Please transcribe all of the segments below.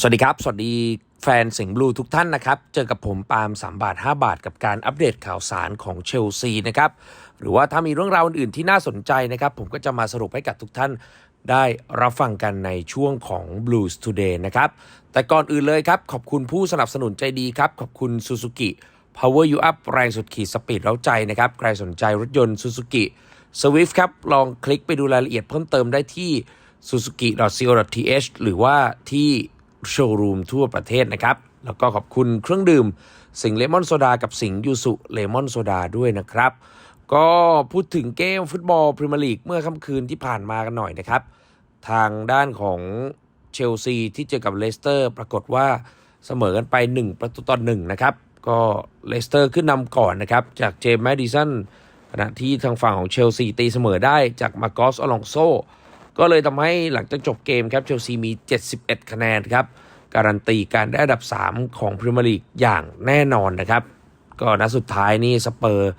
สวัสดีครับ สวัสดีแฟนสิงห์บลูทุกท่านนะครับ เจอกับผมปาล์ม3บาท 5 บาท กับการอัปเดตข่าวสารของเชลซีนะครับ หรือว่าถ้ามีเรื่องราวอื่นๆที่น่าสนใจนะครับ ผมก็จะมาสรุปให้กับทุกท่านได้รับฟังกันในช่วงของ Blues Today นะครับ แต่ก่อนอื่นเลยครับ ขอบคุณผู้สนับสนุนใจดีครับ ขอบคุณ Suzuki Power You Up แรงสุดขีดสปีดเร้าใจนะครับ ใครสนใจรถยนต์ Suzuki Swift ครับ ลองคลิกไปดูรายละเอียดเพิ่มเติมได้ที่ suzuki.co.th หรือว่าที่ โชว์รูมทั่วประเทศนะครับ แล้วก็ขอบคุณเครื่องดื่ม สิงเลมอนโซดากับสิงยูสุเลมอนโซดาด้วยนะครับ ก็พูดถึงเกมฟุตบอลพรีเมียร์ลีกเมื่อค่ำคืนที่ผ่านมากันหน่อยนะครับ ทางด้านของเชลซีที่เจอกับเลสเตอร์ ปรากฏว่าเสมอกันไป 1 ประตูต่อหนึ่งนะครับ ก็เลสเตอร์ขึ้นนำก่อนนะครับ จากเจมส์แมดิสันขณะที่ทางฝั่งของเชลซีตีเสมอได้จากมาโกสอลองโซ ก็เลยทำให้หลังจากจบเกมครับเชลซีมี 71 คะแนนครับ การันตีการได้อันดับ 3 ของพรีเมียร์ลีกอย่างแน่นอนนะครับ ก็นัดสุดท้ายนี่สเปอร์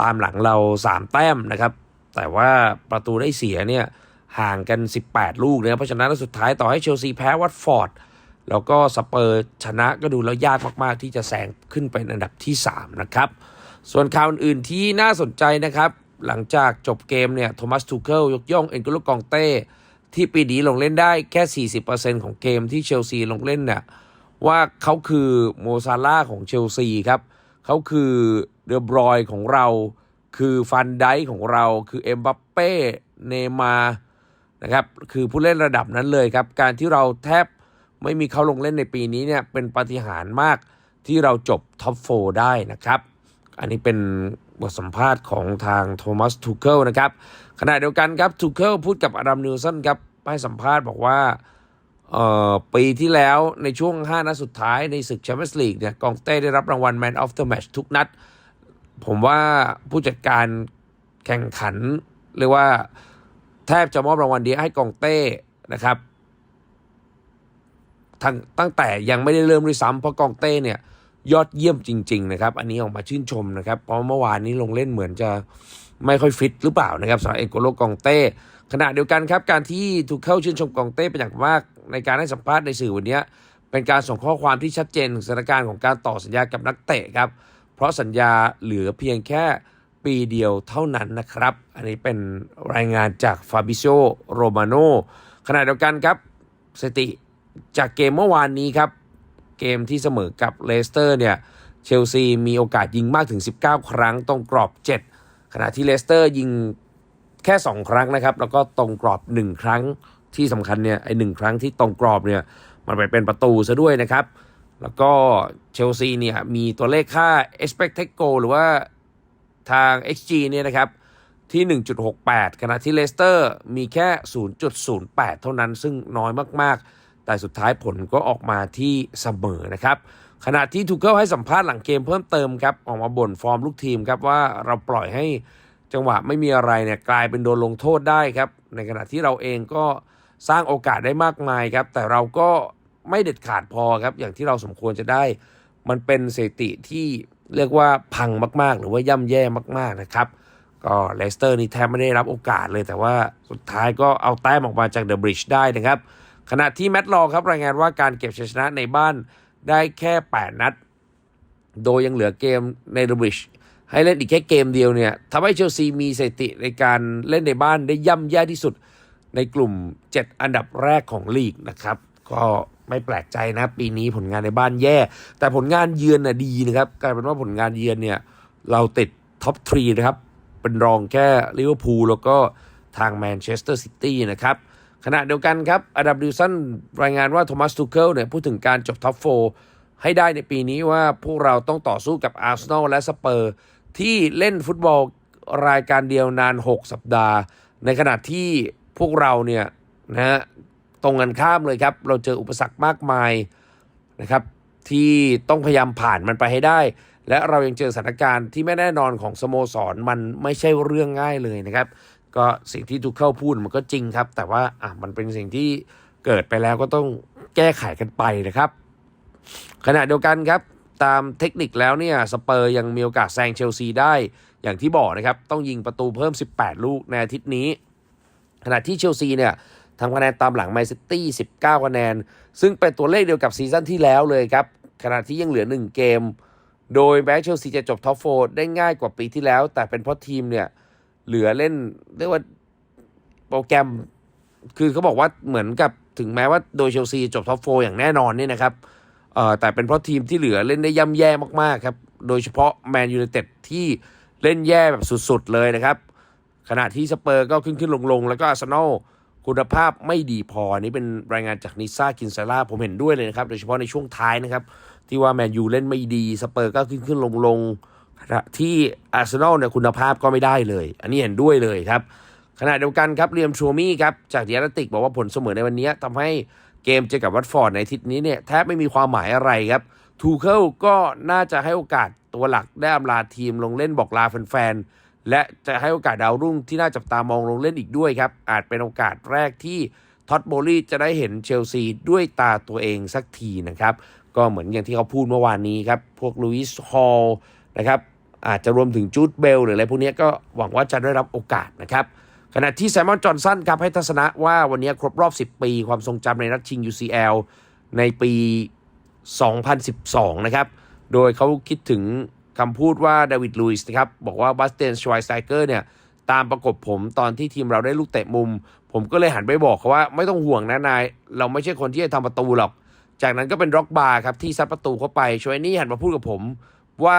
ตามหลังเรา 3 แต้มนะครับ แต่ว่าประตูได้เสียเนี่ยห่างกัน 18 ลูกเนะครับเพราะฉะนั้นนัดสุดท้ายต่อให้เชลซีแพ้วัตฟอร์ดแล้วก็สเปอร์ชนะก็ดูแล้วยากมาก ๆ ที่จะแซงขึ้นเป็นอันดับที่ 3 นะครับ ส่วนข่าวอื่นที่น่าสนใจนะครับ หลังจากจบเกมเนี่ยโทมัสทูเคิลยกย่องเอ็นกุลกองเต้ ที่ปีนี้ลงเล่นได้แค่ 40%ของเกมที่เชลซีลงเล่นเนี่ยว่าเขาคือโมซาร่าของเชลซีครับเขาคือเดอบรอยของเรา คือฟันไดของเรา คือเอ็มบัปเป้เนมาร์นะครับคือผู้เล่นระดับนั้นเลยครับ การที่เราแทบไม่มีเขาลงเล่นในปีนี้เนี่ยเป็นปาฏิหาริย์มากที่เราจบท็อปโฟได้นะครับ อันนี้เป็นบทสัมภาษณ์ของทางโทมัสทูเคิลนะครับขณะเดียวกันครับทูเคิลพูดกับอดัมนิวสันครับให้สัมภาษณ์บอกว่าปีที่แล้วในช่วง 5 นัดสุดท้ายในศึกแชมเปี้ยนส์ลีกเนี่ยกองเต้ได้รับรางวัล Man of the Match ทุกนัด ผมว่าผู้จัดการแข่งขัน เรียกว่าแทบจะมอบรางวัลนี้ให้กองเต้นะครับทั้งตั้งแต่ยังไม่ได้เริ่มด้วยซ้ำเพราะกองเต้เนี่ย ยอดเยี่ยมจริง ๆ นะครับ อันนี้ออกมาชื่นชมนะครับ เพราะเมื่อวานนี้ลงเล่นเหมือนจะไม่ค่อยฟิตหรือเปล่านะครับสำหรับเอ็นโกโลกองเต้ ขณะเดียวกันครับการที่ถูกเข้าชื่นชมกองเต้เป็นอย่างมากในการให้สัมภาษณ์ในสื่อวันนี้เป็นการส่งข้อความที่ชัดเจนถึงสถานการณ์ของการต่อสัญญากับนักเตะครับ เพราะสัญญาเหลือเพียงแค่ปีเดียวเท่านั้นนะครับ อันนี้เป็นรายงานจากฟาบิโซโรมาโนขณะเดียวกันครับสติจากเกมเมื่อวานนี้ครับ เกมที่เสมอกับเลสเตอร์เนี่ยเชลซีมีโอกาสยิงมากถึง 19 ครั้งตรงกรอบ 7 ขณะที่เลสเตอร์ยิงแค่ 2 ครั้งนะครับ แล้วก็ตรงกรอบ 1 ครั้งที่สำคัญเนี่ยไอ้หครั้งที่ตรงกรอบเนี่ยมันไปเป็นประตูซะด้วยนะครับ แล้วก็เชลซีเนี่ยมีตัวเลขค่า expected goal หรือว่าทาง xg เนี่ยนะครับที่ 1.68 ขณะที่เลสเตอร์มีแค่ 0.08 เท่านั้นซึ่งน้อยมากๆ แต่สุดท้ายผลก็ออกมาที่เสมอนะครับ ขณะที่ทูเกิลให้สัมภาษณ์หลังเกมเพิ่มเติมครับ ออกมาบ่นฟอร์มลูกทีมครับว่าเราปล่อยให้จังหวะไม่มีอะไรเนี่ยกลายเป็นโดนลงโทษได้ครับ ในขณะที่เราเองก็สร้างโอกาสได้มากมายครับ แต่เราก็ไม่เด็ดขาดพอครับ อย่างที่เราสมควรจะได้ มันเป็นสถิติที่เรียกว่าพังมาก ๆ หรือว่าย่ำแย่มากๆนะครับ ก็เลสเตอร์นี่แทบไม่ได้รับโอกาสเลย แต่ว่าสุดท้ายก็เอาแต้มออกมาจากเดอะบริดจ์ได้นะครับ ขณะที่แมตต์ลอครับรายงานว่าการเก็บชัยชนะในบ้านได้แค่ 8 นัด โดยยังเหลือเกมในดอะบริดจ์ให้เล่นอีกแค่เกมเดียวเนี่ยทำให้เชลซีมีสถิติในการเล่นในบ้านได้ย่ำแย่ที่สุดในกลุ่ม 7 อันดับแรกของลีกนะครับ ก็ไม่แปลกใจนะ ปีนี้ผลงานในบ้านแย่ แต่ผลงานเยือนน่ะดีนะครับกลายเป็นว่าผลงานเยือนเนี่ยเราติดท็อปทรีนะครับ เป็นรองแค่ลิเวอร์พูลแล้วก็ทางแมนเชสเตอร์ซิตี้นะครับ ขณะเดียวกันครับอดัมดิวสันรายงานว่าโทมัสทูเคิลเนี่ยพูดถึงการจบท็อปโฟให้ได้ในปีนี้ว่าพวกเราต้องต่อสู้กับอาร์เซนอลและสเปอร์ ที่เล่นฟุตบอลรายการเดียวนาน 6 สัปดาห์ ในขณะที่พวกเราเนี่ยนะฮะตรงกันข้ามเลยครับ เราเจออุปสรรคมากมายนะครับที่ต้องพยายามผ่านมันไปให้ได้ และเรายังเจอสถานการณ์ที่ไม่แน่นอนของสโมสรมันไม่ใช่เรื่องง่ายเลยนะครับ ก็สิ่งที่ทุกเข้าพูดมันก็จริงครับ แต่ว่าอะมันเป็นสิ่งที่เกิดไปแล้วก็ต้องแก้ไขกันไปนะครับ ขณะเดียวกันครับ ตามเทคนิคแล้วเนี่ยสเปอร์ยังมีโอกาสแซงเชลซีได้อย่างที่บอกนะครับ ต้องยิงประตูเพิ่ม 18 ลูกในอาทิตย์นี้ ขณะที่เชลซีเนี่ยทำคะแนนตามหลังแมนซิตี้ 19 คะแนน ซึ่งเป็นตัวเลขเดียวกับซีซั่นที่แล้วเลยครับ ขณะที่ยังเหลือ 1 เกม โดยแม้เชลซีจะจบท็อปโฟได้ง่ายกว่าปีที่แล้ว แต่เป็นเพราะทีมเนี่ย เหลือเล่นเรียกว่าโปรแกรม คือเขาบอกว่าเหมือนกับถึงแม้ว่าโดยเชลซีจบท็อปโฟอย่างแน่นอนเนี่ยนะครับเอ่อแต่เป็นเพราะทีมที่เหลือเล่นได้ย่ำแย่มากๆครับ โดยเฉพาะแมนยูไนเต็ดที่เล่นแย่แบบสุดๆเลยนะครับ ขณะที่สเปอร์ก็ขึ้นขึ้นลงลงๆแล้วก็อาร์เซนอลคุณภาพไม่ดีพออันนี้เป็นรายงานจากนิซ่ากินซาร่าผมเห็นด้วยเลยนะครับ โดยเฉพาะในช่วงท้ายนะครับ ที่ว่าแมนยูเล่นไม่ดี สเปอร์ก็ขึ้นขึ้นลงลงๆ ที่อาร์เซนอลเนี่ยคุณภาพก็ไม่ได้เลย อันนี้เห็นด้วยเลยครับ ขณะเดียวกันครับเรียมชัวมี่ครับ จากเดีอาร์ติกบอกว่าผลเสมอในวันนี้ทำให้เกมเจอกับวัตฟอร์ดในทิศนี้เนี่ยแทบไม่มีความหมายอะไรครับ ทูเคิลก็น่าจะให้โอกาสตัวหลักได้อำลาทีมลงเล่นบอกลาแฟนๆ และจะให้โอกาสดาวรุ่งที่น่าจับตามองลงเล่นอีกด้วยครับ อาจเป็นโอกาสแรกที่ท็อตโบลี่จะได้เห็นเชลซีด้วยตาตัวเองสักทีนะครับ ก็เหมือนอย่างที่เขาพูดเมื่อวานนี้ครับ พวกลุยส์ฮอล นะครับอาจจะรวมถึงจูดเบลหรืออะไรพวกนี้ก็หวังว่าจะได้รับโอกาสนะครับขณะที่แซมมอนจอห์นสันครับให้ทัศนะว่าวันนี้ครบรอบ 10 ปี ความทรงจำในนัดชิง UCL ในปี 2012 นะครับ โดยเขาคิดถึงคำพูดว่าเดวิดลุยส์นะครับ บอกว่าบัสเตนชไวสไตเกอร์เนี่ยตามประกบผมตอนที่ทีมเราได้ลูกเตะมุม ผมก็เลยหันไปบอกเขาว่าไม่ต้องห่วงนะนาย เราไม่ใช่คนที่จะทำประตูหรอก จากนั้นก็เป็นร็อกบาร์ครับที่ซัดประตูเข้าไปชวยนี่หันมาพูดกับผมว่า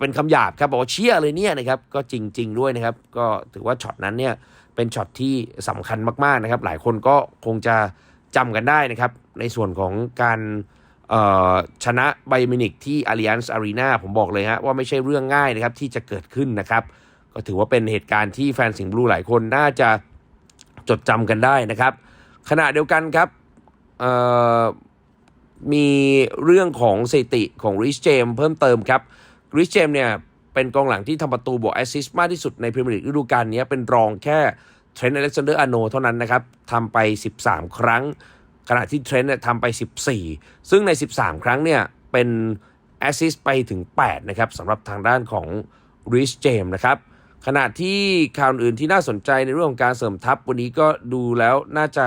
เป็นคำหยาบครับบอกว่าเชี่ยเลยเนี่ยนะครับก็จริง ๆ ด้วยนะครับ ก็ถือว่าช็อตนั้นเนี่ยเป็นช็อตที่สำคัญมากๆนะครับ หลายคนก็คงจะจำกันได้นะครับ ในส่วนของการชนะไบมินิกที่ Allianz Arena ผมบอกเลยฮะว่าไม่ใช่เรื่องง่ายนะครับที่จะเกิดขึ้นนะครับ ก็ถือว่าเป็นเหตุการณ์ที่แฟนสิงห์บลูหลายคนน่าจะจดจำกันได้นะครับ ขณะเดียวกันครับมีเรื่องของสถิติของริชเจมเพิ่มเติมครับ ริชเจมเนี่ยเป็นกองหลังที่ทำประตูบวกแอสซิสต์มากที่สุดในพรีเมียร์ลีกฤดูกาลนี้เป็นรองแค่เทรนต์อเล็กซานเดอร์อาโนเท่านั้นนะครับทำไป 13 ครั้ง ขณะที่เทรนต์เนี่ยทำไป 14 ซึ่งใน 13 ครั้งเนี่ยเป็นแอสซิสต์ไปถึง 8 นะครับสำหรับทางด้านของริชเจมนะครับขณะที่ข่าวอื่นที่น่าสนใจในเรื่องของการเสริมทัพวันนี้ก็ดูแล้วน่าจะ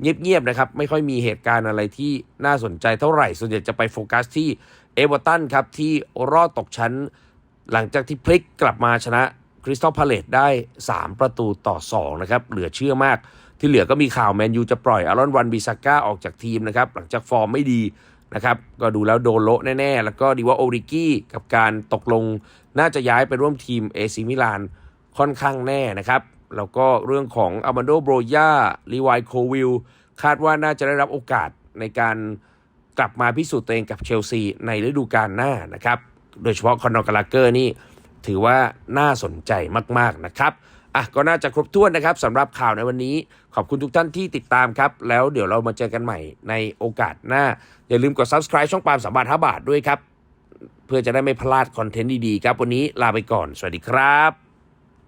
เงียบๆนะครับ ไม่ค่อยมีเหตุการณ์อะไรที่น่าสนใจเท่าไหร่ ส่วนใหญ่จะไปโฟกัสที่ เอเวอร์ตันครับที่รอดตกชั้น หลังจากที่พลิกกลับมาชนะคริสตัลพาเลตได้ 3 ประตูต่อ 2 นะครับ เหลือเชื่อมาก ที่เหลือก็มีข่าวแมนยูจะปล่อยอารอนวันบิซาก้าออกจากทีมนะครับ หลังจากฟอร์มไม่ดีนะครับ ก็ดูแล้วโดนโละแน่ ๆ แล้วก็ดีว่าโอริกี้กับการตกลงน่าจะย้ายไปร่วมทีมเอซิมิลานค่อนข้างแน่นะครับ แล้วก็เรื่องของอามันโดโบรยาลีวายโควิลคาดว่าน่าจะได้รับโอกาสในการ กลับมาพิสูจน์ตัวเองกับเชลซีในฤดูกาลหน้านะครับ โดยเฉพาะคอนอกาลาเกอร์นี่ถือว่าน่าสนใจมาก ๆ นะครับ อะ ก็น่าจะครบถ้วนนะครับสำหรับข่าวในวันนี้ ขอบคุณทุกท่านที่ติดตามครับ แล้วเดี๋ยวเรามาเจอกันใหม่ในโอกาสหน้า อย่าลืมกด subscribe ช่องปาล์มสามบาทห้าบาทด้วยครับ เพื่อจะได้ไม่พลาดคอนเทนต์ดี ๆ ครับ วันนี้ลาไปก่อน สวัสดีครับ